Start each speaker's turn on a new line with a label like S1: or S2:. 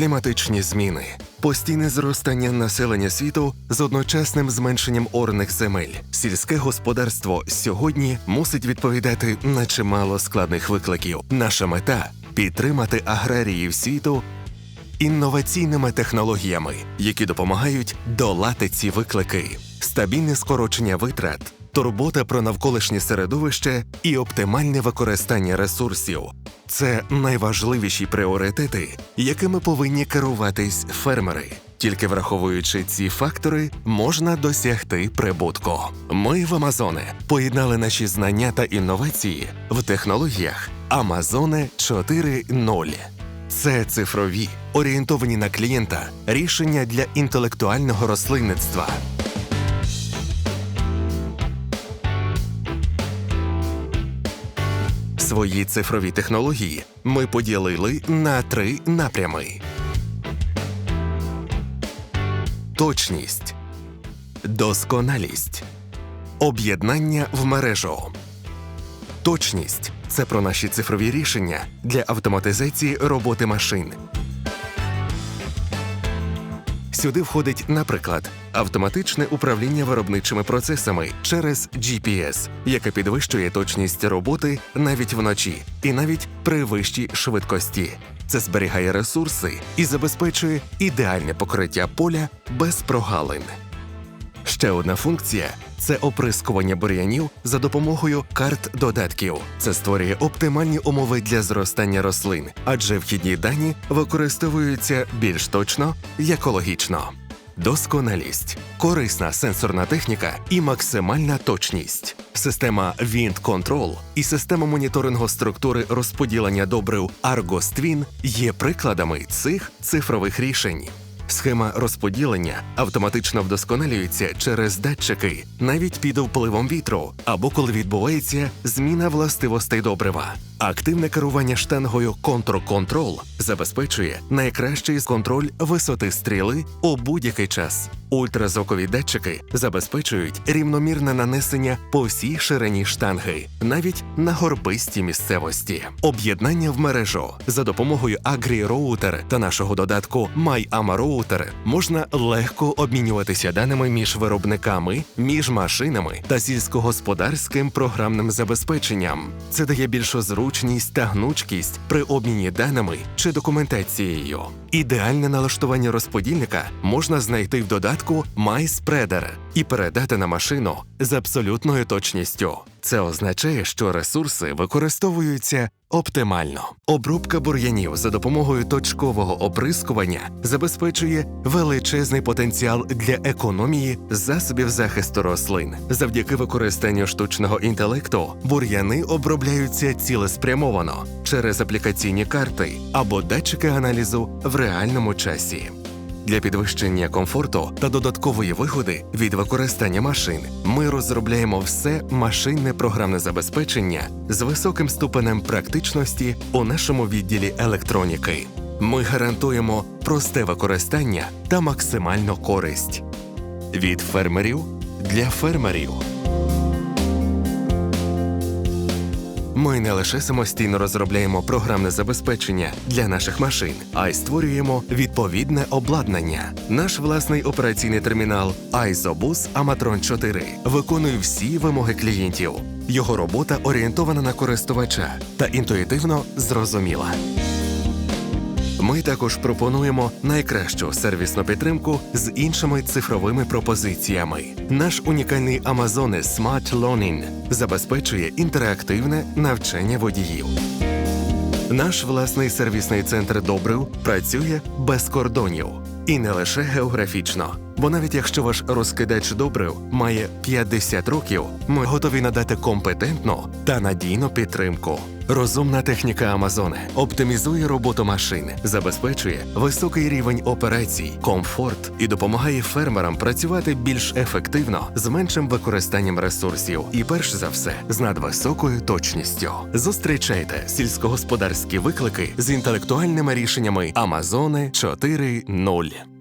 S1: Кліматичні зміни, постійне зростання населення світу з одночасним зменшенням орних земель. Сільське господарство сьогодні мусить відповідати на чимало складних викликів. Наша мета підтримати аграріїв світу інноваційними технологіями, які допомагають долати ці виклики, стабільне скорочення витрат, турбота про навколишнє середовище і оптимальне використання ресурсів. Це найважливіші пріоритети, якими повинні керуватись фермери. Тільки враховуючи ці фактори, можна досягти прибутку. Ми в Амазоне поєднали наші знання та інновації в технологіях Амазоне 4.0. Це цифрові, орієнтовані на клієнта рішення для інтелектуального рослинництва. Свої цифрові технології. Ми поділили на три напрями: точність, досконалість, об'єднання в мережу. Точність. Це про наші цифрові рішення для автоматизації роботи машин. Сюди входить, наприклад, автоматичне управління виробничими процесами через GPS, яке підвищує точність роботи навіть вночі і навіть при вищій швидкості. Це зберігає ресурси і забезпечує ідеальне покриття поля без прогалин. Ще одна функція це оприскування бур'янів за допомогою карт додатків. Це створює оптимальні умови для зростання рослин, адже вхідні дані використовуються більш точно і екологічно. Досконалість, корисна сенсорна техніка і максимальна точність. Система Wind Control і система моніторингу структури розподілення добрив Argos Twin є прикладами цих цифрових рішень. Схема розподілення автоматично вдосконалюється через датчики навіть під впливом вітру або коли відбувається зміна властивостей добрива. Активне керування штангою Control-Control забезпечує найкращий контроль висоти стріли у будь-який час. Ультразвукові датчики забезпечують рівномірне нанесення по всій ширині штанги, навіть на горбистій місцевості. Об'єднання в мережу за допомогою AgriRouter та нашого додатку MyAmaRouter можна легко обмінюватися даними між виробниками, між машинами та сільськогосподарським програмним забезпеченням. Це дає більшу зручність та гнучкість при обміні даними чи документацією. Ідеальне налаштування розподільника можна знайти в додатку MySpreader і передати на машину з абсолютною точністю. Це означає, що ресурси використовуються оптимально. Обробка бур'янів за допомогою точкового оприскування забезпечує величезний потенціал для економії засобів захисту рослин. Завдяки використанню штучного інтелекту бур'яни обробляються цілеспрямовано через аплікаційні карти або датчики аналізу в реальному часі. Для підвищення комфорту та додаткової вигоди від використання машин ми розробляємо все машинне програмне забезпечення з високим ступенем практичності у нашому відділі електроніки. Ми гарантуємо просте використання та максимальну користь від фермерів для фермерів. Ми не лише самостійно розробляємо програмне забезпечення для наших машин, а й створюємо відповідне обладнання. Наш власний операційний термінал iZobus Amatron 4 виконує всі вимоги клієнтів. Його робота орієнтована на користувача та інтуїтивно зрозуміла. Ми також пропонуємо найкращу сервісну підтримку з іншими цифровими пропозиціями. Наш унікальний Amazon Smart Learning забезпечує інтерактивне навчання водіїв. Наш власний сервісний центр добрив працює без кордонів і не лише географічно. Бо навіть якщо ваш розкидач добрив має 50 років, ми готові надати компетентну та надійну підтримку. Розумна техніка Амазоне оптимізує роботу машин, забезпечує високий рівень операцій, комфорт і допомагає фермерам працювати більш ефективно з меншим використаннем ресурсів і, перш за все, з надвисокою точністю. Зустрічайте сільськогосподарські виклики з інтелектуальними рішеннями Амазоне 4.0.